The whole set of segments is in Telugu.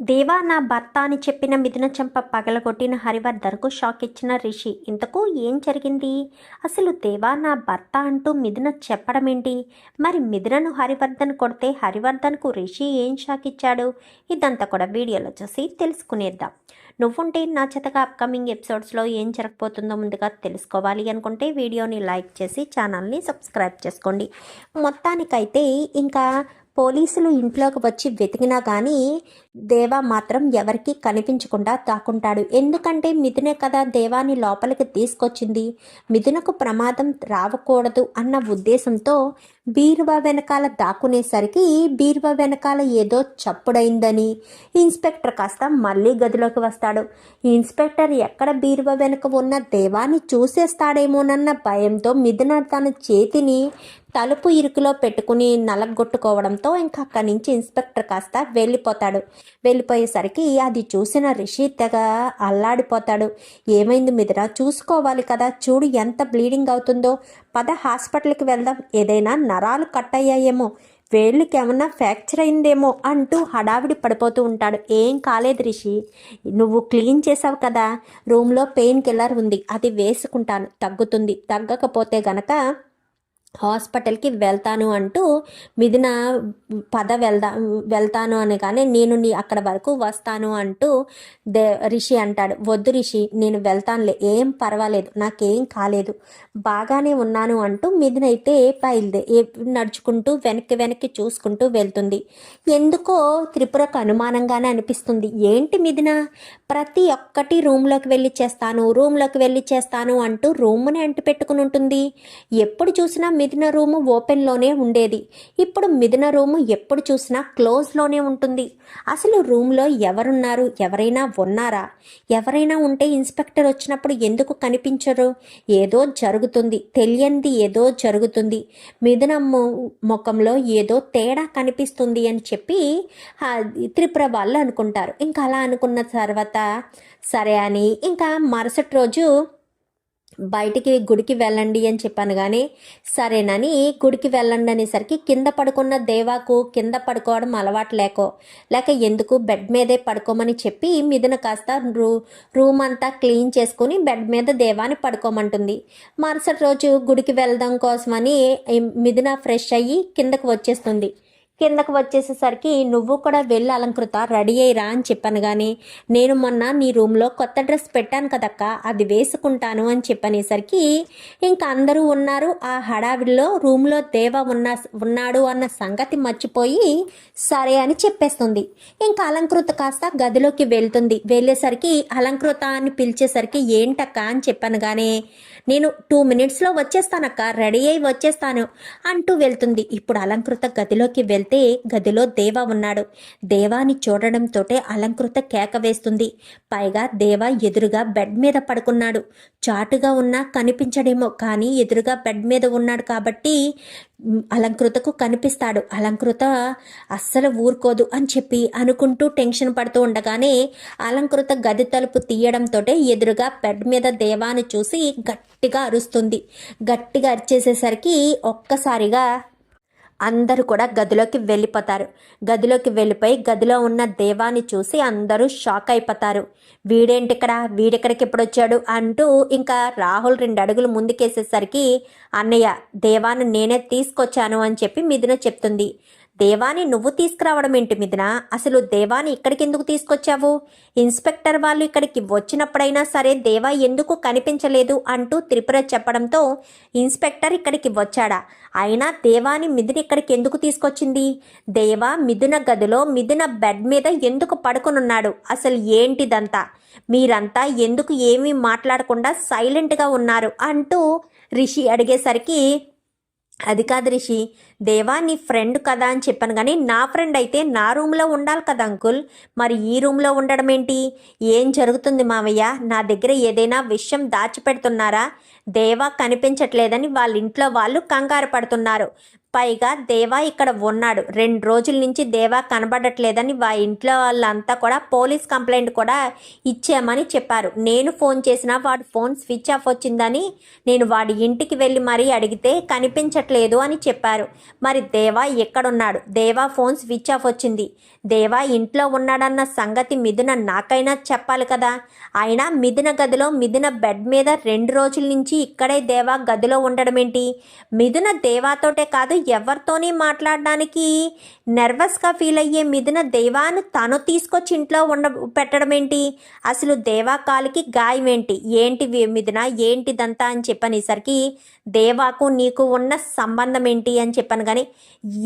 దేవా నా భర్త అని చెప్పిన మిథున చెంప పగలగొట్టిన హరివర్ధన్కు షాక్ ఇచ్చిన రిషి ఇంతకు ఏం జరిగింది? అసలు దేవా నా భర్త అంటూ మిథున చెప్పడం ఏంటి మరి మిథునను హరివర్ధన్ కొడితే హరివర్ధన్కు రిషి ఏం షాక్ ఇచ్చాడు? ఇదంతా కూడా వీడియోలో చూసి తెలుసుకునేద్దాం. నువ్వుంటే నా చేతగా అప్కమింగ్ ఎపిసోడ్స్లో ఏం జరగబోతుందో ముందుగా తెలుసుకోవాలి అనుకుంటే వీడియోని లైక్ చేసి ఛానల్ని సబ్స్క్రైబ్ చేసుకోండి. మొత్తానికైతే ఇంకా పోలీసులు ఇంట్లోకి వచ్చి వెతికినా కానీ దేవా మాత్రం ఎవరికీ కనిపించకుండా దాక్కుంటాడు. ఎందుకంటే మిథునే కదా దేవాని లోపలికి తీసుకొచ్చింది. మిథునకు ప్రమాదం రావకూడదు అన్న ఉద్దేశంతో బీరువా వెనకాల దాక్కునేసరికి బీరువా వెనకాల ఏదో చప్పుడైందని. ఇన్స్పెక్టర్ కాస్త మళ్ళీ గదిలోకి వస్తాడు. ఇన్స్పెక్టర్ ఎక్కడ బీరువా వెనుక ఉన్న దేవాన్ని చూసేస్తాడేమోనన్న భయంతో మిథున తన చేతిని తలుపు ఇరుకులో పెట్టుకుని నలగొట్టుకోవడంతో ఇంకా అక్కడి నుంచి ఇన్స్పెక్టర్ కాస్త వెళ్ళిపోతాడు. వెళ్ళిపోయేసరికి అది చూసిన రిషి తెగ అల్లాడిపోతాడు. ఏమైంది మిదిరా చూసుకోవాలి కదా. చూడు ఎంత బ్లీడింగ్ అవుతుందో. పద హాస్పిటల్కి వెళ్దాం. ఏదైనా నరాలు కట్ అయ్యాయేమో వేళ్ళకి ఏమన్నా ఫ్రాక్చర్ అయిందేమో అంటూ హడావిడి పడిపోతూ ఉంటాడు. ఏం కాలేదు రిషి నువ్వు క్లీన్ చేసావు కదా రూమ్లో పెయిన్ కిల్లర్ ఉంది అది వేసుకుంటాను తగ్గుతుంది. తగ్గకపోతే గనక హాస్పిటల్కి వెళ్తాను అంటూ మిథున పద వెళ్దా వెళ్తాను అని కానీ నేను నీ అక్కడ వరకు వస్తాను అంటూ దే రిషి అంటాడు. వద్దు రిషి నేను వెళ్తానులే ఏం పర్వాలేదు నాకేం కాలేదు బాగానే ఉన్నాను అంటూ మిథున అయితే బయలుదే నడుచుకుంటూ వెనక్కి వెనక్కి చూసుకుంటూ వెళ్తుంది. ఎందుకో త్రిపురకు అనుమానంగానే అనిపిస్తుంది. ఏంటి మిథున? ప్రతి ఒక్కటి రూమ్లోకి వెళ్ళి చేస్తాను రూమ్లోకి వెళ్ళి చేస్తాను అంటూ రూమ్ని అంటి పెట్టుకుని ఉంటుంది. ఎప్పుడు చూసినా మిథున రూము ఓపెన్లోనే ఉండేది. ఇప్పుడు మిథున రూము ఎప్పుడు చూసినా క్లోజ్లోనే ఉంటుంది. అసలు రూమ్లో ఎవరున్నారు? ఎవరైనా ఉన్నారా? ఎవరైనా ఉంటే ఇన్స్పెక్టర్ వచ్చినప్పుడు ఎందుకు కనిపించరు? ఏదో జరుగుతుంది. తెలియంది ఏదో జరుగుతుంది. మిథున ముఖంలో ఏదో తేడా కనిపిస్తుంది అని చెప్పి త్రిపుర వాళ్ళు అనుకుంటారు. ఇంకా అలా అనుకున్న తర్వాత సరే అని ఇంకా మరుసటి రోజు బయటికి గుడికి వెళ్ళండి అని చెప్పాను కానీ సరేనని గుడికి వెళ్ళండి అనేసరికి కింద పడుకున్న దేవాకు కింద పడుకోవడం అలవాటు లేకో లేక ఎందుకు బెడ్ మీదే పడుకోమని చెప్పి మిథున కాస్త రూ రూమ్ అంతా క్లీన్ చేసుకుని బెడ్ మీద దేవాని పడుకోమంటుంది. మరుసటి రోజు గుడికి వెళ్దాం కోసమని మిథున ఫ్రెష్ అయ్యి కిందకు వచ్చేస్తుంది. కిందకు వచ్చేసేసరికి నువ్వు కూడా వెళ్ళి అలంకృత రెడీ అయ్యిరా అని చెప్పాను కానీ నేను మొన్న నీ రూమ్లో కొత్త డ్రెస్ పెట్టాను కదక్క అది వేసుకుంటాను అని చెప్పనేసరికి ఇంకా అందరూ ఉన్నారు ఆ హడావిడిలో రూమ్లో దేవ ఉన్న ఉన్నాడు అన్న సంగతి మర్చిపోయి సరే అని చెప్పేస్తుంది. ఇంకా అలంకృత కాస్త గదిలోకి వెళ్తుంది. వెళ్ళేసరికి అలంకృత అని పిలిచేసరికి ఏంటక్క అని చెప్పాను కానీ నేను టూ మినిట్స్లో వచ్చేస్తానక్క రెడీ అయి వచ్చేస్తాను అంటూ వెళ్తుంది. ఇప్పుడు అలంకృత గదిలోకి వెళ్తే గదిలో దేవా ఉన్నాడు. దేవాని చూడడంతోటే అలంకృత కేక వేస్తుంది. పైగా దేవా ఎదురుగా బెడ్ మీద పడుకున్నాడు. చాటుగా ఉన్నా కనిపించడేమో కానీ ఎదురుగా బెడ్ మీద ఉన్నాడు కాబట్టి అలంకృతకు కనిపిస్తాడు. అలంకృత అస్సలు ఊరుకోదు అని చెప్పి అనుకుంటూ టెన్షన్ పడుతూ ఉండగానే అలంకృత గది తలుపు తీయడంతో ఎదురుగా బెడ్ మీద దేవాన్ని చూసి గట్టిగా అరుస్తుంది. గట్టిగా అరిచేసేసరికి ఒక్కసారిగా అందరూ కూడా గదిలోకి వెళ్ళిపోతారు. గదిలోకి వెళ్ళిపోయి గదిలో ఉన్న దేవాన్ని చూసి అందరూ షాక్ అయిపోతారు. వీడేంటి ఇక్కడ? వీడెక్కడికి ఎప్పుడు వచ్చాడు? అంటూ ఇంకా రాహుల్ రెండు అడుగులు ముందుకేసేసరికి అన్నయ్య దేవాన్ని నేనే తీసుకొచ్చాను అని చెప్పి మిథున చెప్తుంది. దేవాని నువ్వు తీసుకురావడం ఏంటి మిథున? అసలు దేవాని ఇక్కడికి ఎందుకు తీసుకొచ్చావు? ఇన్స్పెక్టర్ వాళ్ళు ఇక్కడికి వచ్చినప్పుడైనా సరే దేవా ఎందుకు కనిపించలేదు అంటూ త్రిపుర చెప్పడంతో ఇన్స్పెక్టర్ ఇక్కడికి వచ్చాడా. అయినా దేవాని మిథున ఇక్కడికి ఎందుకు తీసుకొచ్చింది? దేవా మిథున గదిలో మిథున బెడ్ మీద ఎందుకు పడుకునున్నాడు? అసలు ఏంటిదంతా? మీరంతా ఎందుకు ఏమీ మాట్లాడకుండా సైలెంట్గా ఉన్నారు? అంటూ రిషి అడిగేసరికి అది కాదు రిషి దేవా నీ ఫ్రెండ్ కదా అని చెప్పాను కానీ నా ఫ్రెండ్ అయితే నా రూమ్లో ఉండాలి కదా అంకుల్. మరి ఈ రూమ్లో ఉండడం ఏంటి? ఏం జరుగుతుంది మావయ్య? నా దగ్గర ఏదైనా విషయం దాచిపెడుతున్నారా? దేవా కనిపించట్లేదని వాళ్ళ ఇంట్లో వాళ్ళు కంగారు పడుతున్నారు. పైగా దేవా ఇక్కడ ఉన్నాడు. రెండు రోజుల నుంచి దేవా కనబడట్లేదని వా ఇంట్లో వాళ్ళంతా కూడా పోలీస్ కంప్లైంట్ కూడా ఇచ్చామని చెప్పారు. నేను ఫోన్ చేసినా వాడు ఫోన్ స్విచ్ ఆఫ్ వచ్చిందని నేను వాడి ఇంటికి వెళ్ళి మరీ అడిగితే కనిపించట్లేదు అని చెప్పారు. మరి దేవా ఎక్కడున్నాడు? దేవా ఫోన్ స్విచ్ ఆఫ్ వచ్చింది. దేవా ఇంట్లో ఉన్నాడన్న సంగతి మిథున నాకైనా చెప్పాలి కదా? అయినా మిథున గదిలో మిథున బెడ్ మీద రెండు రోజుల నుంచి ఇక్కడే దేవా గదిలో ఉండడమేంటి? మిథున దేవాతోటే కాదు ఎవరితోని మాట్లాడడానికి నర్వస్గా ఫీల్ అయ్యే మిథున దేవాను తను తీసుకొచ్చి ఇంట్లో ఉండ పెట్టడమేంటి? అసలు దేవా కాలికి గాయం ఏంటి ఏంటి మిథున ఏంటిదంతా అని చెప్పనేసరికి దేవాకు నీకు ఉన్న సంబంధం ఏంటి అని చెప్పాను కానీ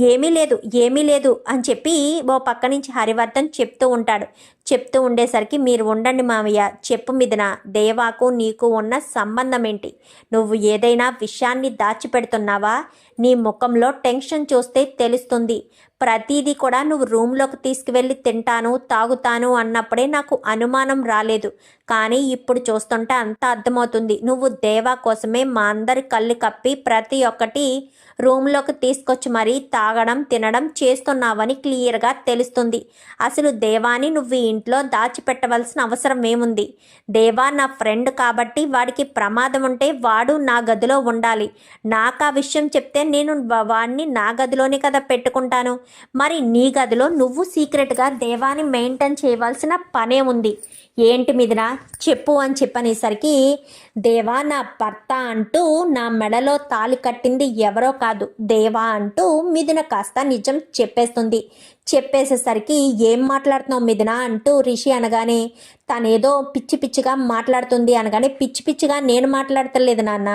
ఏమీ లేదు ఏమీ లేదు అని చెప్పి ఓ పక్కన నుంచి హరివర్ధన్ చెప్తూ ఉంటాడు. చెప్తూ ఉండేసరికి మీరు ఉండండి మామయ్య చెప్పు మీదన దేవాకు నీకు ఉన్న సంబంధం ఏంటి నువ్వు ఏదైనా విషయాన్ని దాచిపెడుతున్నావా? నీ ముఖంలో టెన్షన్ చూస్తే తెలుస్తుంది. ప్రతిదీ కూడా నువ్వు రూమ్లోకి తీసుకువెళ్ళి తింటాను తాగుతాను అన్నప్పుడే నాకు అనుమానం రాలేదు. కానీ ఇప్పుడు చూస్తుంటే అంత అర్థమవుతుంది. నువ్వు దేవా కోసమే మా అందరి కళ్ళు కప్పి ప్రతి ఒక్కటి రూమ్లోకి తీసుకొచ్చి మరీ తాగడం తినడం చేస్తున్నావని క్లియర్గా తెలుస్తుంది. అసలు దేవాని నువ్వు ఇంట్లో దాచిపెట్టవలసిన అవసరం ఏముంది? దేవా నా ఫ్రెండ్ కాబట్టి వాడికి ప్రమాదం ఉంటే వాడు నా గదిలో ఉండాలి. నాకు ఆ విషయం చెప్తే నేను వాడిని నా గదిలోనే కదా పెట్టుకుంటాను. మరి నీ గదిలో నువ్వు సీక్రెట్గా దేవాన్ని మెయింటైన్ చేయవలసిన పనే ఉంది ఏంటి మీదన చెప్పు అని చెప్పనేసరికి దేవా నా భర్త అంటూ నా మెడలో తాళి కట్టింది ఎవరో కాదు. దేవా అంటూ మిథున కాస్త నిజం చెప్పేస్తుంది. చెప్పేసేసరికి ఏం మాట్లాడుతున్నావు మిథున? అంటూ రిషి అనగానే తనేదో పిచ్చి పిచ్చిగా మాట్లాడుతుంది అనగానే పిచ్చి పిచ్చిగా నేను మాట్లాడతలేదు నాన్న.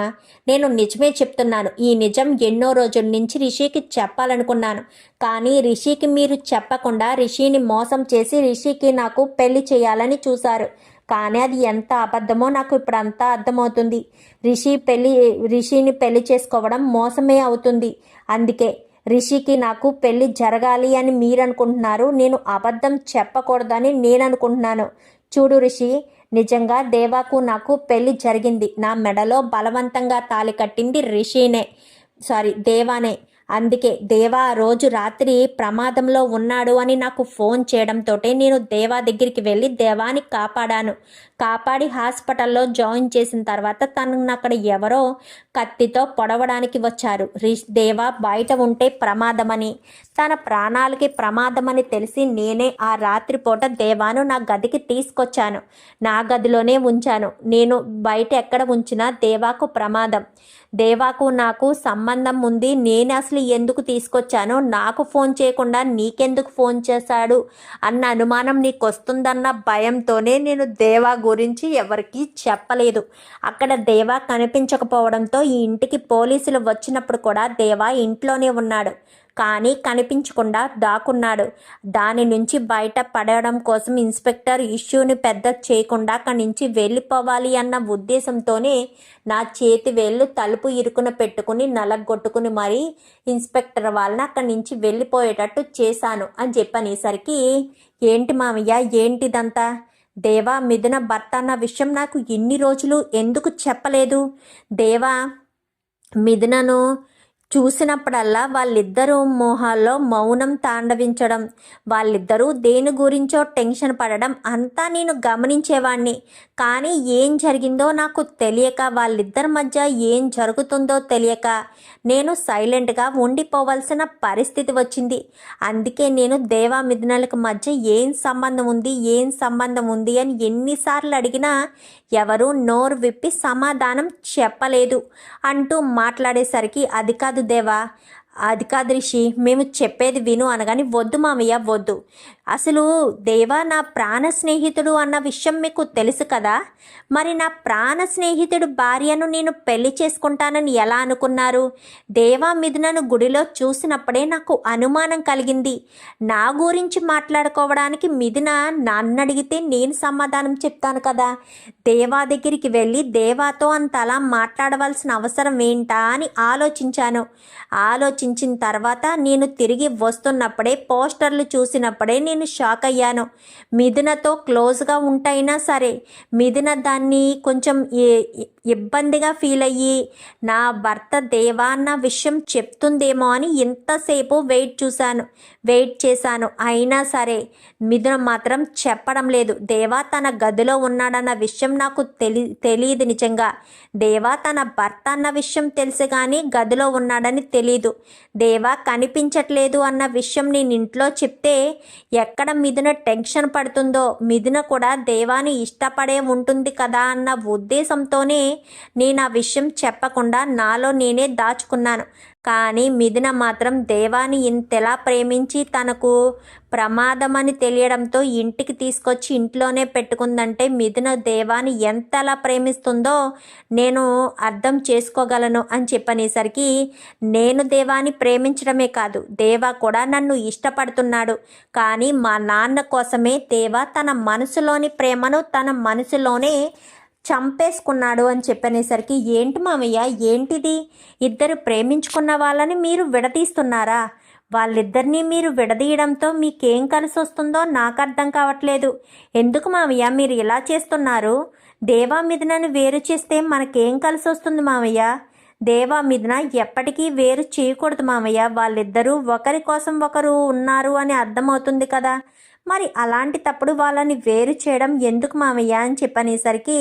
నేను నిజమే చెప్తున్నాను. ఈ నిజం ఎన్నో రోజుల నుంచి రిషికి చెప్పాలనుకున్నాను. కానీ రిషికి మీరు చెప్పకుండా రిషిని మోసం చేసి రిషికి నాకు పెళ్ళి చేయాలని చూశారు. కానీ అది ఎంత అబద్ధమో నాకు ఇప్పుడు అంతా అర్థమవుతుంది. రిషి పెళ్ళి రిషిని పెళ్ళి చేసుకోవడం మోసమే అవుతుంది. అందుకే రిషికి నాకు పెళ్ళి జరగాలి అని మీరు అనుకుంటున్నారు నేను అబద్ధం చెప్పకూడదని నేను అనుకుంటున్నాను చూడు రిషి నిజంగా దేవాకు నాకు పెళ్ళి జరిగింది. నా మెడలో బలవంతంగా తాళి కట్టింది రిషినే. సారీ దేవానే. అందుకే దేవా రోజు రాత్రి ప్రమాదంలో ఉన్నాడు అని నాకు ఫోన్ చేయడంతో నేను దేవా దగ్గరికి వెళ్ళి దేవాని కాపాడాను. కాపాడి హాస్పిటల్లో జాయిన్ చేసిన తర్వాత తను అక్కడ ఎవరో కత్తితో పొడవడానికి వచ్చారు. రిష్ దేవా బయట ఉంటే ప్రమాదమని తన ప్రాణాలకి ప్రమాదమని తెలిసి నేనే ఆ రాత్రిపూట దేవాను నా గదికి తీసుకొచ్చాను. నా గదిలోనే ఉంచాను. నేను బయట ఎక్కడ ఉంచినా దేవాకు ప్రమాదం. దేవాకు నాకు సంబంధం ఉంది. నేను అసలు ఎందుకు తీసుకొచ్చానో నాకు ఫోన్ చేయకుండా నీకెందుకు ఫోన్ చేశాడు? అన్న అనుమానం నీకు వస్తుందన్న భయంతోనే నేను దేవా గురించి ఎవరికీ చెప్పలేదు. అక్కడ దేవా కనిపించకపోవడంతో ఈ ఇంటికి పోలీసులు వచ్చినప్పుడు కూడా దేవా ఇంట్లోనే ఉన్నాడు. కానీ కనిపించకుండా దాక్కున్నాడు. దాని నుంచి బయట పడడం కోసం ఇన్స్పెక్టర్ ఇష్యూని పెద్ద చేయకుండా అక్కడి నుంచి వెళ్ళిపోవాలి అన్న ఉద్దేశంతోనే నా చేతి వేళ్ళు తలుపు ఇరుకున పెట్టుకుని నలగొట్టుకుని మరీ ఇన్స్పెక్టర్ వాళ్ళని అక్కడి నుంచి వెళ్ళిపోయేటట్టు చేశాను అని చెప్పనేసరికి ఏంటి మామయ్య ఏంటిదంతా? దేవా మిథున భర్త అన్న విషయం నాకు ఇన్ని రోజులు ఎందుకు చెప్పలేదు? దేవా మిథునను చూసినప్పుడల్లా వాళ్ళిద్దరూ మోహాల్లో మౌనం తాండవించడం వాళ్ళిద్దరూ దేని గురించో టెన్షన్ పడడం అంతా నేను గమనించేవాణ్ణి. కానీ ఏం జరిగిందో నాకు తెలియక వాళ్ళిద్దరి మధ్య ఏం జరుగుతుందో తెలియక నేను సైలెంట్గా ఉండిపోవలసిన పరిస్థితి వచ్చింది. అందుకే నేను దేవా మిథునలకు మధ్య ఏం సంబంధం ఉంది ఏం సంబంధం ఉంది అని ఎన్నిసార్లు అడిగినా ఎవరూ నోరు విప్పి సమాధానం చెప్పలేదు అంటూ మాట్లాడేసరికి అది కాదు దేవా. అది కాదు రిషి మేము చెప్పేది విను అనగాని వద్దు మామయ్య వద్దు. అసలు దేవా నా ప్రాణ స్నేహితుడు అన్న విషయం మీకు తెలుసు కదా? మరి నా ప్రాణ స్నేహితుడు భార్యను నేను పెళ్ళి చేసుకుంటానని ఎలా అనుకున్నారు? దేవా మిథునను గుడిలో చూసినప్పుడే నాకు అనుమానం కలిగింది. నా గురించి మాట్లాడుకోవడానికి మిథున నన్ను అడిగితే నేను సమాధానం చెప్తాను కదా? దేవా దగ్గరికి వెళ్ళి దేవాతో అంత అలా మాట్లాడవలసిన అవసరం ఏంటా అని ఆలోచించాను. ఆలోచించిన తర్వాత నేను తిరిగి వస్తున్నప్పుడే పోస్టర్లు చూసినప్పుడే నేను షాక్ అయ్యాను. మిథునతో క్లోజ్గా ఉంటైనా సరే మిథున దాన్ని కొంచెం ఇబ్బందిగా ఫీల్ అయ్యి నా భర్త దేవా అన్న విషయం చెప్తుందేమో అని ఇంతసేపు వెయిట్ చూశాను. వెయిట్ చేశాను. అయినా సరే మిథున మాత్రం చెప్పడం లేదు. దేవా తన గదిలో ఉన్నాడన్న విషయం నాకు తెలి తెలియదు నిజంగా. దేవా తన భర్త అన్న విషయం తెలుసు కానీ గదిలో ఉన్నాడని తెలీదు. దేవా కనిపించట్లేదు అన్న విషయం నేను ఇంట్లో చెప్తే ఎక్కడ మిథున టెన్షన్ పడుతుందో మిథున కూడా దేవాని ఇష్టపడే ఉంటుంది కదా అన్న ఉద్దేశంతోనే నేను ఆ విషయం చెప్పకుండా నాలో నేనే దాచుకున్నాను. కానీ మిథున మాత్రం దేవాని ఇంతెలా ప్రేమించి తనకు ప్రమాదమని తెలియడంతో ఇంటికి తీసుకొచ్చి ఇంట్లోనే పెట్టుకుందంటే మిథున దేవాని ఎంతలా ప్రేమిస్తుందో నేను అర్థం చేసుకోగలను అని చెప్పనేసరికి నేను దేవాని ప్రేమించడమే కాదు దేవా కూడా నన్ను ఇష్టపడుతున్నాడు. కానీ మా నాన్న కోసమే దేవా తన మనసులోని ప్రేమను తన మనసులోనే చంపేసుకున్నాడు అని చెప్పనేసరికి ఏంటి మామయ్య? ఏంటిది? ఇద్దరు ప్రేమించుకున్న వాళ్ళని మీరు విడదీస్తున్నారా? వాళ్ళిద్దరినీ మీరు విడదీయడంతో మీకేం కలిసి వస్తుందో నాకు అర్థం కావట్లేదు. ఎందుకు మామయ్య? మీరు ఇలా చేస్తున్నారు. దేవా మిథునను వేరు చేస్తే మనకేం కలిసి వస్తుంది మామయ్య? దేవా మిథున ఎప్పటికీ వేరు చేయకూడదు మామయ్య. వాళ్ళిద్దరూ ఒకరి కోసం ఒకరు ఉన్నారు అని అర్థమవుతుంది కదా. మరి అలాంటి తప్పుడు వాళ్ళని వేరు చేయడం ఎందుకు మామయ్య అని చెప్పనేసరికి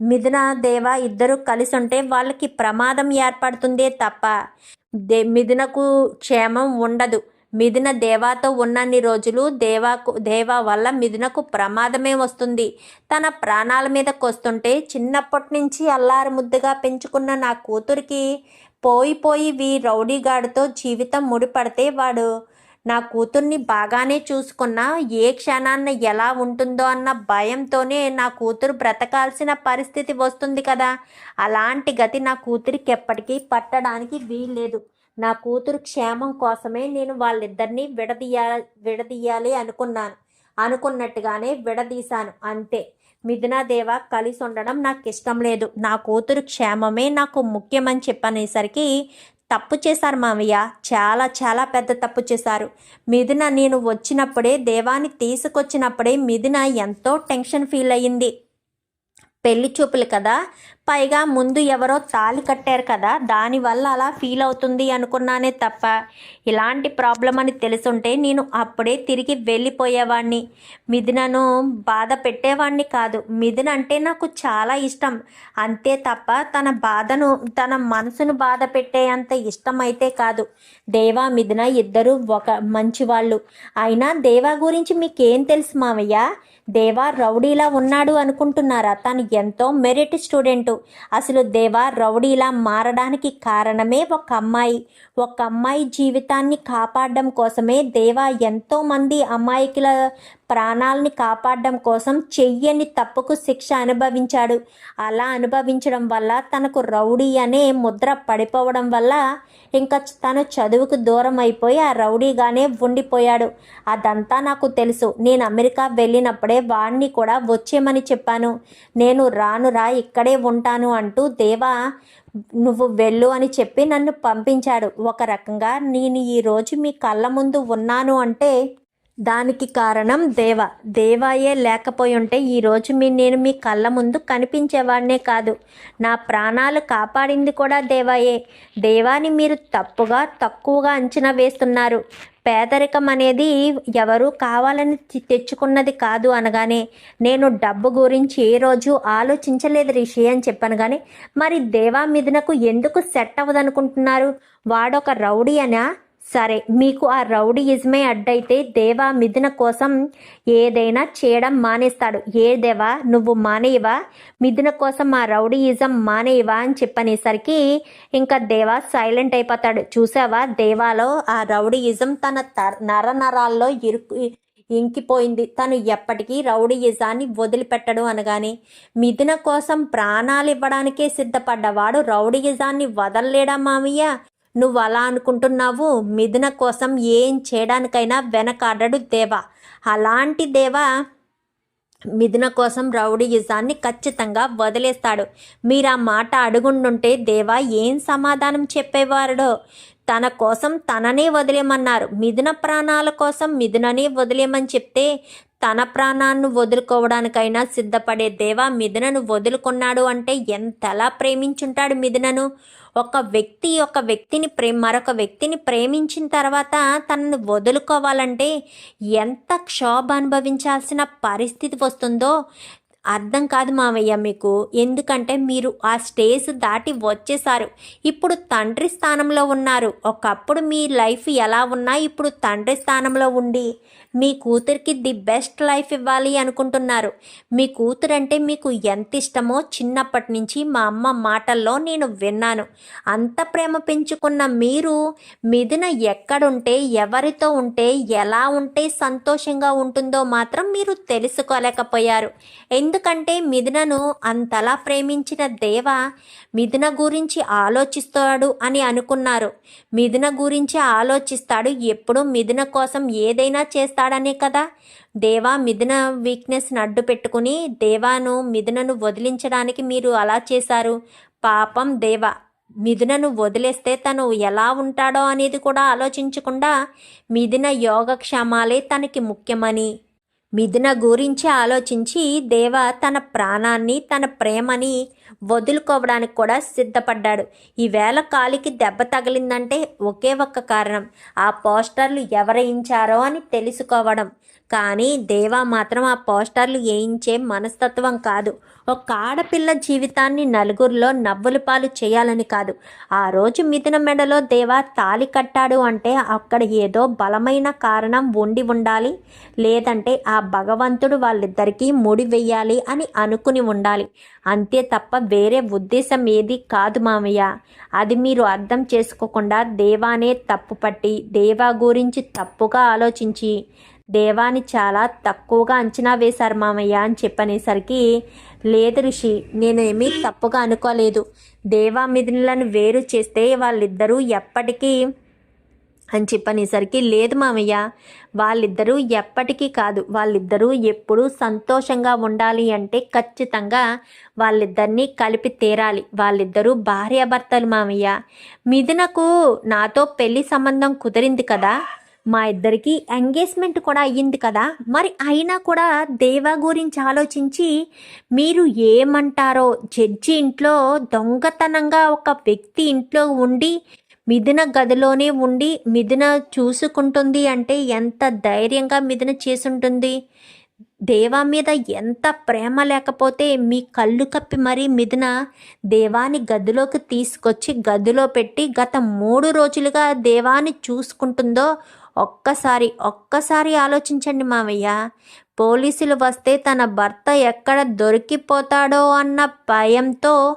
మిథున దేవ ఇద్దరు కలిసి ఉంటే వాళ్ళకి ప్రమాదం ఏర్పడుతుందే తప్ప దే మిథునకు క్షేమం ఉండదు. మిథున దేవాతో ఉన్నన్ని రోజులు దేవాకు దేవా వల్ల మిథునకు ప్రమాదమే వస్తుంది. తన ప్రాణాల మీదకు వస్తుంటే చిన్నప్పటి నుంచి అల్లారు ముద్దుగా పెంచుకున్న నా కూతురికి పోయి పోయి వీ రౌడీగాడితో జీవితం ముడిపడితే వాడు నా కూతుర్ని బాగానే చూసుకున్నా ఏ క్షణాన్న ఎలా ఉంటుందో అన్న భయంతోనే నా కూతురు బ్రతకాల్సిన పరిస్థితి వస్తుంది కదా. అలాంటి గతి నా కూతురికి ఎప్పటికీ పట్టడానికి వీల్లేదు. నా కూతురు క్షేమం కోసమే నేను వాళ్ళిద్దరినీ విడదీయ విడదీయాలి అనుకున్నాను. అనుకున్నట్టుగానే విడదీశాను. అంతే. మిథునాదేవ కలిసి ఉండడం నాకు ఇష్టం లేదు. నా కూతురు క్షేమమే నాకు ముఖ్యమని చెప్పనేసరికి తప్పు చేశారు మామయ్య. చాలా చాలా పెద్ద తప్పు చేశారు. మిథున నేను వచ్చినప్పుడే దేవాన్ని తీసుకొచ్చినప్పుడే మిథున ఎంతో టెన్షన్ ఫీల్ అయ్యింది. పెళ్ళి చూపులు కదా పైగా ముందు ఎవరో తాళి కట్టారు కదా దానివల్ల అలా ఫీల్ అవుతుంది అనుకున్నానే తప్ప. ఇలాంటి ప్రాబ్లం అని తెలుసుంటే నేను అప్పుడే తిరిగి వెళ్ళిపోయేవాడిని మిథునను బాధ పెట్టేవాడిని కాదు. మిథున అంటే నాకు చాలా ఇష్టం. అంతే తప్ప తన బాధను తన మనసును బాధ పెట్టేంత ఇష్టం అయితే కాదు. దేవా మిథున ఇద్దరు ఒక మంచివాళ్ళు. అయినా దేవా గురించి మీకేం తెలుసు మావయ్య? దేవా రౌడీలా ఉన్నాడు అనుకుంటున్నారా? తను ఎంతో మెరిట్ స్టూడెంటు అసలు దేవా రౌడీలా మారడానికి కారణమే ఒక అమ్మాయి. ఒక అమ్మాయి జీవితాన్ని కాపాడడం కోసమే దేవా ఎంతోమంది అమాయకుల అమ్మాయికుల ప్రాణాలని కాపాడడం కోసం చెయ్యని తప్పుకు శిక్ష అనుభవించాడు. అలా అనుభవించడం వల్ల తనకు రౌడీ అనే ముద్ర పడిపోవడం వల్ల ఇంకా తను చదువుకు దూరం అయిపోయి ఆ రౌడీగానే ఉండిపోయాడు. అదంతా నాకు తెలుసు. నేను అమెరికా వెళ్ళినప్పుడే వాడిని కూడా వచ్చేమని చెప్పాను. నేను రానురా ఇక్కడే ఉంటాను అంటూ దేవా నువ్వు వెళ్ళు అని చెప్పి నన్ను పంపించాడు. ఒక రకంగా నేను ఈరోజు మీ కళ్ళ ముందు ఉన్నాను అంటే దానికి కారణం దేవ. దేవాయే లేకపోయి ఉంటే ఈరోజు మీ నేను మీ కళ్ళ ముందు కనిపించేవాడినే కాదు. నా ప్రాణాలు కాపాడింది కూడా దేవాయే. దేవాని మీరు తప్పుగా తక్కువగా అంచనా వేస్తున్నారు. పేదరికం అనేది ఎవరు కావాలని తెచ్చుకున్నది కాదు అనగానే నేను డబ్బు గురించి ఏ రోజు ఆలోచించలేదు రిషి అని చెప్పాను కానీ మరి దేవా మిథునకు ఎందుకు సెట్ అవ్వదనుకుంటున్నారు? వాడొక రౌడీ అనా? సరే మీకు ఆ రౌడీయిజమే అడ్డైతే దేవా మిథున కోసం ఏదైనా చేయడం మానేస్తాడు. ఏ దేవా? నువ్వు మానేయవా? మిథున కోసం ఆ రౌడీయిజం మానేయవా అని చెప్పనేసరికి ఇంకా దేవా సైలెంట్ అయిపోతాడు. చూసావా? దేవాలో ఆ రౌడీయిజం తన తర- నర నరాల్లో ఇరుకు ఇంకిపోయింది. తను ఎప్పటికీ రౌడీయిజాన్ని వదిలిపెట్టడు అనగానే మిథున కోసం ప్రాణాలు ఇవ్వడానికే సిద్ధపడ్డవాడు రౌడీయిజాన్ని వదలలేడా మామయ్య? నువ్వు అలా అనుకుంటున్నావు? మిథున కోసం ఏం చేయడానికైనా వెనకాడడు దేవ. అలాంటి దేవా మిథున కోసం రౌడీయుజాన్ని ఖచ్చితంగా వదిలేస్తాడు. మీరు ఆ మాట అడుగుండుంటే దేవా ఏం సమాధానం చెప్పేవారడో? తన కోసం తననే వదిలేమన్నారు. మిథున ప్రాణాల కోసం మిథుననే వదిలేమని చెప్తే తన ప్రాణాన్ని వదులుకోవడానికైనా సిద్ధపడే దేవా మిథునను వదులుకున్నాడు అంటే ఎంతలా ప్రేమించుంటాడు మిథునను? ఒక వ్యక్తి ఒక వ్యక్తిని ప్రే మరొక వ్యక్తిని ప్రేమించిన తర్వాత తనను వదులుకోవాలంటే ఎంత క్షోభ అనుభవించాల్సిన పరిస్థితి వస్తుందో అర్థం కాదు మామయ్య మీకు. ఎందుకంటే మీరు ఆ స్టేజ్ దాటి వచ్చేసారు. ఇప్పుడు తండ్రి స్థానంలో ఉన్నారు. ఒకప్పుడు మీ లైఫ్ ఎలా ఉన్నా ఇప్పుడు తండ్రి స్థానంలో ఉండి మీ కూతురికి ది బెస్ట్ లైఫ్ ఇవ్వాలి అనుకుంటున్నారు. మీ కూతురు అంటే మీకు ఎంత ఇష్టమో చిన్నప్పటి నుంచి మా అమ్మ మాటల్లో నేను విన్నాను. అంత ప్రేమ పెంచుకున్న మీరు మిథున ఎక్కడుంటే ఎవరితో ఉంటే ఎలా ఉంటే సంతోషంగా ఉంటుందో మాత్రం మీరు తెలుసుకోలేకపోయారు. ఎందుకంటే మిథునను అంతలా ప్రేమించిన దేవ మిథున గురించి ఆలోచిస్తాడు అని అనుకున్నారు. మిథున గురించి ఆలోచిస్తాడు. ఎప్పుడు మిథున కోసం ఏదైనా చేస్తాడనే కదా? దేవా మిథున వీక్నెస్ని అడ్డు పెట్టుకుని దేవాను మిథునను వదిలించడానికి మీరు అలా చేశారు. పాపం దేవ మిథునను వదిలేస్తే తను ఎలా ఉంటాడో అనేది కూడా ఆలోచించకుండా మిథున యోగక్షేమాలే తనకి ముఖ్యమని. మిథున గురించి ఆలోచించి దేవ తన ప్రాణాన్ని తన ప్రేమని వదులుకోవడానికి కూడా సిద్ధపడ్డాడు. ఈవేళ కాలికి దెబ్బ తగిలిందంటే ఒకే ఒక్క కారణం. ఆ పోస్టర్లు ఎవరేయించారో అని తెలుసుకోవడం. కానీ దేవా మాత్రం ఆ పోస్టర్లు వేయించే మనస్తత్వం కాదు. ఒక ఆడపిల్ల జీవితాన్ని నలుగురిలో నవ్వుల పాలు చేయాలని కాదు. ఆ రోజు మిథున మెడలో దేవా తాలి కట్టాడు అంటే అక్కడ ఏదో బలమైన కారణం ఉండి ఉండాలి. లేదంటే ఆ భగవంతుడు వాళ్ళిద్దరికీ ముడి వెయ్యాలి అని అనుకుని ఉండాలి. అంతే తప్ప వేరే ఉద్దేశం ఏది కాదు మామయ్య. అది మీరు అర్థం చేసుకోకుండా దేవానే తప్పుపట్టి దేవా గురించి తప్పుగా ఆలోచించి దేవాన్ని చాలా తక్కువగా అంచనా వేశారు మామయ్య అని చెప్పనేసరికి లేదు ఋషి నేనేమీ తప్పుగా అనుకోలేదు. దేవా మిథునులను వేరు చేస్తే వాళ్ళిద్దరూ ఎప్పటికీ అని చెప్పనేసరికి లేదు మామయ్య వాళ్ళిద్దరూ ఎప్పటికీ కాదు. వాళ్ళిద్దరూ ఎప్పుడూ సంతోషంగా ఉండాలి అంటే ఖచ్చితంగా వాళ్ళిద్దరినీ కలిపి తీరాలి. వాళ్ళిద్దరూ భార్యాభర్తలు మామయ్య. మిథునకు నాతో పెళ్ళి సంబంధం కుదిరింది కదా? మా ఇద్దరికి ఎంగేజ్మెంట్ కూడా అయ్యింది కదా. మరి అయినా కూడా దేవా గురించి ఆలోచించి మీరు ఏమంటారో జడ్జి ఇంట్లో దొంగతనంగా ఒక వ్యక్తి ఇంట్లో ఉండి మిథున గదిలోనే ఉండి మిథున చూసుకుంటుంది అంటే ఎంత ధైర్యంగా మిథున చేసుంటుంది? దేవా మీద ఎంత ప్రేమ లేకపోతే మీ కళ్ళు కప్పి మరీ మిథున దేవాని గదిలోకి తీసుకొచ్చి గదిలో పెట్టి గత మూడు రోజులుగా దేవాని చూసుకుంటుందో ఒక్కసారి ఒక్కసారి ఆలోచించండి మావయ్య. పోలీసులు వస్తే తన భర్త ఎక్కడ దొరికిపోతాడో అన్న భయంతో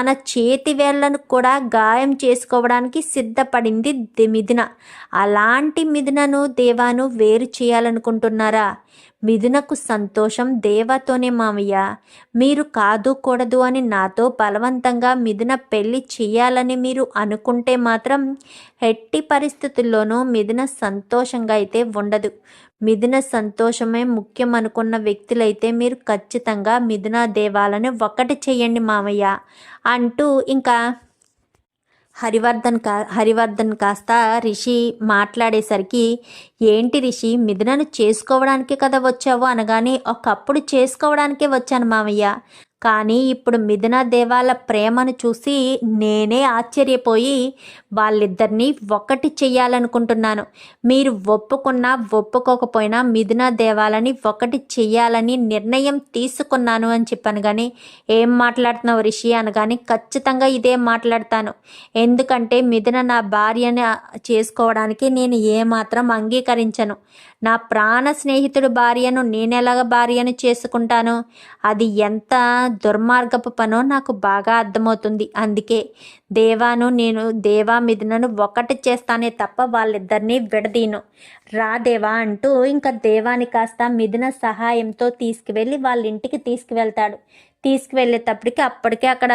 తన చేతి వేళ్ళను కూడా గాయం చేసుకోవడానికి సిద్ధపడింది ది- మిథున. అలాంటి మిథునను దేవాను వేరు చేయాలనుకుంటున్నారా? మిథునకు సంతోషం దేవతోనే మామయ్య మీరు కాదు కూడదు అని నాతో బలవంతంగా మిథున పెళ్ళి చేయాలని మీరు అనుకుంటే మాత్రం ఎట్టి పరిస్థితుల్లోనూ మిథున సంతోషంగా అయితే ఉండదు. మిథున సంతోషమే ముఖ్యం అనుకున్న వ్యక్తులైతే మీరు ఖచ్చితంగా మిథున దేవాలను ఒకటి చేయండి మామయ్య అంటూ ఇంకా హరివర్ధన్ కా హరివర్ధన్ కాస్త రిషి మాట్లాడేసరికి ఏంటి రిషి మిథునను చేసుకోవడానికి కదా వచ్చావు? అనగానే ఒకప్పుడు చేసుకోవడానికే వచ్చాను మామయ్య కానీ ఇప్పుడు మిథున దేవాల ప్రేమను చూసి నేనే ఆశ్చర్యపోయి వాళ్ళిద్దరినీ ఒకటి చెయ్యాలనుకుంటున్నాను. మీరు ఒప్పుకున్నా ఒప్పుకోకపోయినా మిథున దేవాలని ఒకటి చెయ్యాలని నిర్ణయం తీసుకున్నాను అని చెప్పాను కానీ ఏం మాట్లాడుతున్నావు రిషి అనగాని ఖచ్చితంగా ఇదే మాట్లాడతాను. ఎందుకంటే మిథున నా భార్యని చేసుకోవడానికి నేను ఏమాత్రం అంగీకరించను. నా ప్రాణ స్నేహితుడు భార్యను నేనెలాగ భార్యను చేసుకుంటాను? అది ఎంత దుర్మార్గపు పనో నాకు బాగా అర్థమవుతుంది. అందుకే దేవాను నేను దేవా మిథునను ఒకటి చేస్తానే తప్ప వాళ్ళిద్దరినీ విడదీను రా దేవా అంటూ ఇంకా దేవాని కాస్త మిథున సహాయంతో తీసుకువెళ్ళి వాళ్ళ ఇంటికి తీసుకువెళ్తాడు. తీసుకువెళ్ళేటప్పటికి అప్పటికే అక్కడ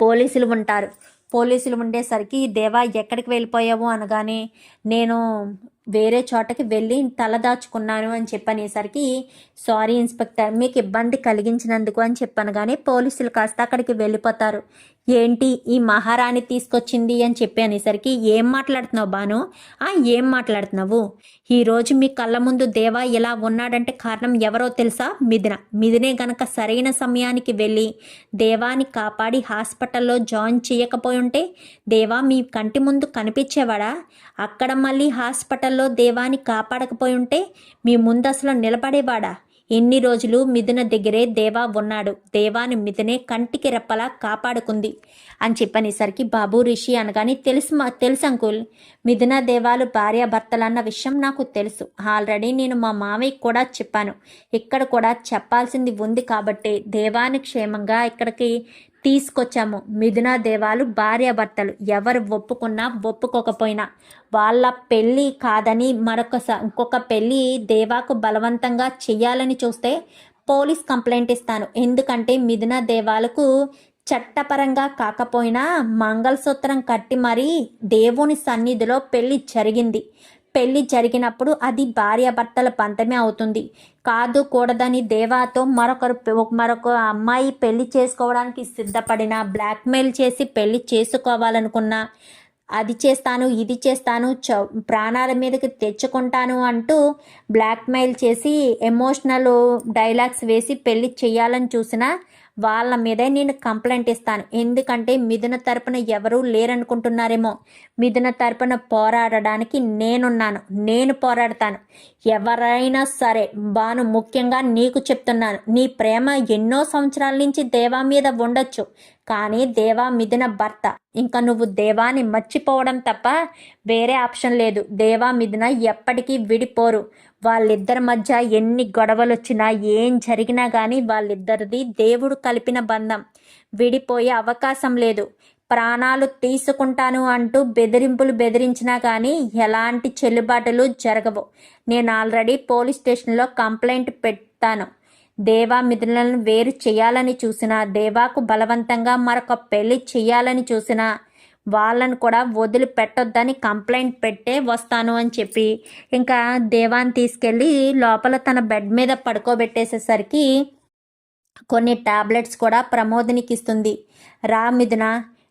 పోలీసులు ఉంటారు. పోలీసులు ఉండేసరికి దేవా ఎక్కడికి వెళ్ళిపోయావు అనగానే నేను వేరే చోటకి వెళ్ళి తలదాచుకున్నాను అని చెప్పనేసరికి సారీ ఇన్స్పెక్టర్ మీకు ఇబ్బంది కలిగించినందుకు అని చెప్పాను. కానీ పోలీసులు కాస్త అక్కడికి వెళ్ళిపోతారు. ఏంటి ఈ మహారాణి తీసుకొచ్చింది అని చెప్పి అనేసరికి ఏం మాట్లాడుతున్నావు బాను? ఆ ఏం మాట్లాడుతున్నావు? ఈరోజు మీ కళ్ళ ముందు దేవా ఇలా ఉన్నాడంటే కారణం ఎవరో తెలుసా? మిథున. మిథునే గనక సరైన సమయానికి వెళ్ళి దేవాని కాపాడి హాస్పిటల్లో జాయిన్ చేయకపోయి ఉంటే దేవా మీ కంటి ముందు కనిపించేవాడా? అక్కడ మళ్ళీ హాస్పిటల్లో దేవాని కాపాడకపోయి ఉంటే మీ ముందు అసలు నిలబడేవాడా? ఇన్ని రోజులు మిథున దగ్గరే దేవా ఉన్నాడు. దేవాని మిథునే కంటికి రెప్పలా కాపాడుకుంది అని చెప్పనేసరికి బాబు రిషి అనగానే తెలుసు మా తెలుసు అంకుల్. మిథున దేవాలు భార్యాభర్తలన్న విషయం నాకు తెలుసు. ఆల్రెడీ నేను మా మామయ్య కూడా చెప్పాను. ఇక్కడ కూడా చెప్పాల్సింది ఉంది కాబట్టి. దేవాని క్షేమంగా ఇక్కడికి తీసుకొచ్చాము. మిథున దేవాలు భార్యాభర్తలు ఎవరు ఒప్పుకున్నా ఒప్పుకోకపోయినా. వాళ్ళ పెళ్ళి కాదని మరొక స- ఇంకొక పెళ్ళి దేవాకు బలవంతంగా చేయాలని చూస్తే పోలీస్ కంప్లైంట్ ఇస్తాను. ఎందుకంటే మిథున దేవాలకు చట్టపరంగా కాకపోయినా మంగళసూత్రం కట్టి మరీ దేవుని సన్నిధిలో పెళ్ళి జరిగింది. పెళ్ళి జరిగినప్పుడు అది భార్యాభర్తల పంతమే అవుతుంది. కాదు కూడదని దేవాతో మరొకరు మరొక అమ్మాయి పెళ్ళి చేసుకోవడానికి సిద్ధపడిన బ్లాక్మెయిల్ చేసి పెళ్ళి చేసుకోవాలనుకున్న అది చేస్తాను ఇది చేస్తాను చ ప్రాణాల మీదకి తెచ్చుకుంటాను అంటూ బ్లాక్మెయిల్ చేసి ఎమోషనల్ డైలాగ్స్ వేసి పెళ్ళి చేయాలని చూసినా వాళ్ళ మీదే నేను కంప్లైంట్ ఇస్తాను. ఎందుకంటే మిథున తరపున ఎవరూ లేరనుకుంటున్నారేమో. మిథున తరపున పోరాడడానికి నేనున్నాను. నేను పోరాడతాను. ఎవరైనా సరే బాను ముఖ్యంగా నీకు చెప్తున్నాను. నీ ప్రేమ ఎన్నో సంవత్సరాల నుంచి దేవా మీద ఉండొచ్చు. కానీ దేవా మిథున భర్త. ఇంకా నువ్వు దేవాని మర్చిపోవడం తప్ప వేరే ఆప్షన్ లేదు. దేవా మిథున ఎప్పటికీ విడిపోరు. వాళ్ళిద్దరి మధ్య ఎన్ని గొడవలు వచ్చినా ఏం జరిగినా కానీ వాళ్ళిద్దరిది దేవుడు కలిపిన బంధం. విడిపోయే అవకాశం లేదు. ప్రాణాలు తీసుకుంటాను అంటూ బెదిరింపులు బెదిరించినా కానీ ఎలాంటి చెల్లుబాటులు జరగవు. నేను ఆల్రెడీ పోలీస్ స్టేషన్లో కంప్లైంట్ పెట్టాను దేవా మిథునలను వేరు చేయాలని చూసినా దేవాకు బలవంతంగా మరొక పెళ్ళి చేయాలని చూసినా వాళ్ళను కూడా వదిలిపెట్టొద్దని కంప్లైంట్ పెట్టే వస్తాను అని చెప్పి ఇంకా దేవాన్ని తీసుకెళ్ళి లోపల తన బెడ్ మీద పడుకోబెట్టేసేసరికి కొన్ని టాబ్లెట్స్ కూడా ప్రమోదినికి ఇస్తుంది. రా మిథున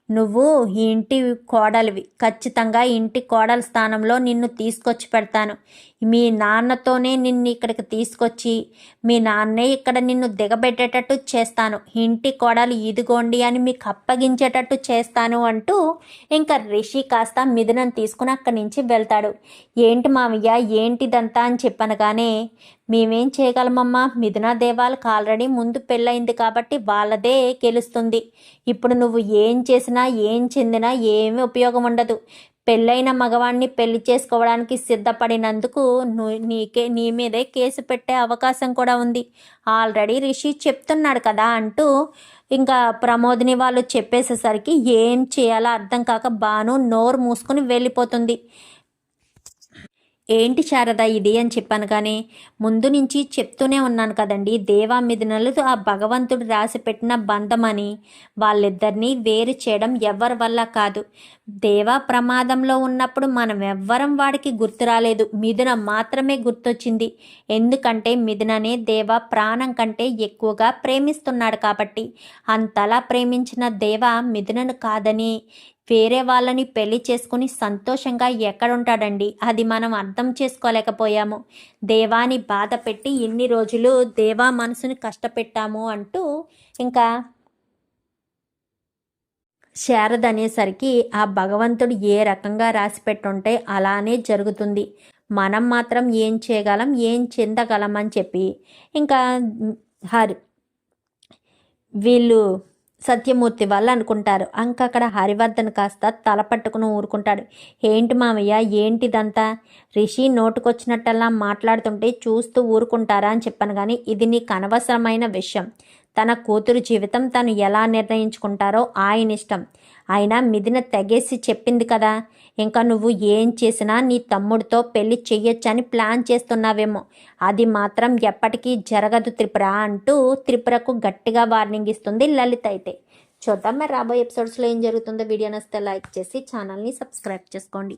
నువ్వు ఈ ఇంటి కోడలివి. ఖచ్చితంగా ఇంటి కోడల స్థానంలో నిన్ను తీసుకొచ్చి పెడతాను. మీ నాన్నతోనే నిన్ను ఇక్కడికి తీసుకొచ్చి మీ నాన్నే ఇక్కడ నిన్ను దిగబెట్టేటట్టు చేస్తాను. ఇంటి కోడలు ఇదిగోండి అని మీకు అప్పగించేటట్టు చేస్తాను అంటూ ఇంకా రిషి కాస్త మిథునం తీసుకుని అక్కడి నుంచి వెళ్తాడు. ఏంటి మామయ్య ఏంటిదంతా అని చెప్పనగానే మేమేం చేయగలమమ్మా? మిథునా దేవాలకు ఆల్రెడీ ముందు పెళ్ళయింది కాబట్టి వాళ్ళదే గెలుస్తుంది. ఇప్పుడు నువ్వు ఏం చేసినా ఏం చెందినా ఏమీ ఉపయోగం ఉండదు. పెళ్ళైన మగవాణ్ణి పెళ్ళి చేసుకోవడానికి సిద్ధపడినందుకు నీకే నీ మీదే కేసు పెట్టే అవకాశం కూడా ఉంది. ఆల్రెడీ రిషి చెప్తున్నాడు కదా అంటూ ఇంకా ప్రమోదిని వాళ్ళు చెప్పేసేసరికి ఏం చేయాలో అర్థం కాక బాను నోరు మూసుకుని వెళ్ళిపోతుంది. ఏంటి శారద ఇది అని చెప్పాను కానీ ముందు నుంచి చెప్తూనే ఉన్నాను కదండి. దేవా మిథునలు ఆ భగవంతుడు రాసి పెట్టిన బంధమని వాళ్ళిద్దరినీ వేరు చేయడం ఎవరి వల్ల కాదు. దేవా ప్రమాదంలో ఉన్నప్పుడు మనం ఎవ్వరం వాడికి గుర్తు రాలేదు. మిథున మాత్రమే గుర్తొచ్చింది. ఎందుకంటే మిథుననే దేవ ప్రాణం కంటే ఎక్కువగా ప్రేమిస్తున్నాడు కాబట్టి. అంతలా ప్రేమించిన దేవ మిథునను కాదని వేరే వాళ్ళని పెళ్ళి చేసుకుని సంతోషంగా ఎక్కడుంటాడండి? అది మనం అర్థం చేసుకోలేకపోయాము. దేవాని బాధ పెట్టి ఇన్ని రోజులు దేవా మనసుని కష్టపెట్టాము అంటూ ఇంకా శారద అనేసరికి ఆ భగవంతుడు ఏ రకంగా రాసి పెట్టుంటే అలానే జరుగుతుంది. మనం మాత్రం ఏం చేయగలం ఏం చెందగలం అని చెప్పి ఇంకా హరి వీళ్ళు సత్యమూర్తి వాళ్ళు అనుకుంటారు. అంక అక్కడ హరివర్ధన్ కాస్త తల పట్టుకుని ఊరుకుంటాడు. ఏంటి మామయ్య ఏంటిదంతా? రిషి నోటుకొచ్చినట్టల్లా మాట్లాడుతుంటే చూస్తూ ఊరుకుంటారా అని చెప్పాను కానీ ఇది నీకు అనవసరమైన విషయం. తన కూతురు జీవితం తను ఎలా నిర్ణయించుకుంటారో ఆయన ఇష్టం. అయినా మిదిన తెగేసి చెప్పింది కదా ఇంకా నువ్వు ఏం చేసినా నీ తమ్ముడితో పెళ్ళి చెయ్యొచ్చని ప్లాన్ చేస్తున్నావేమో. అది మాత్రం ఎప్పటికీ జరగదు త్రిపుర అంటూ త్రిపురకు గట్టిగా వార్నింగ్ ఇస్తుంది లలిత అయితే. చూద్దాం మరి రాబోయే ఎపిసోడ్స్లో ఏం జరుగుతుందో. వీడియో నస్తే లైక్ చేసి ఛానల్ని సబ్స్క్రైబ్ చేసుకోండి.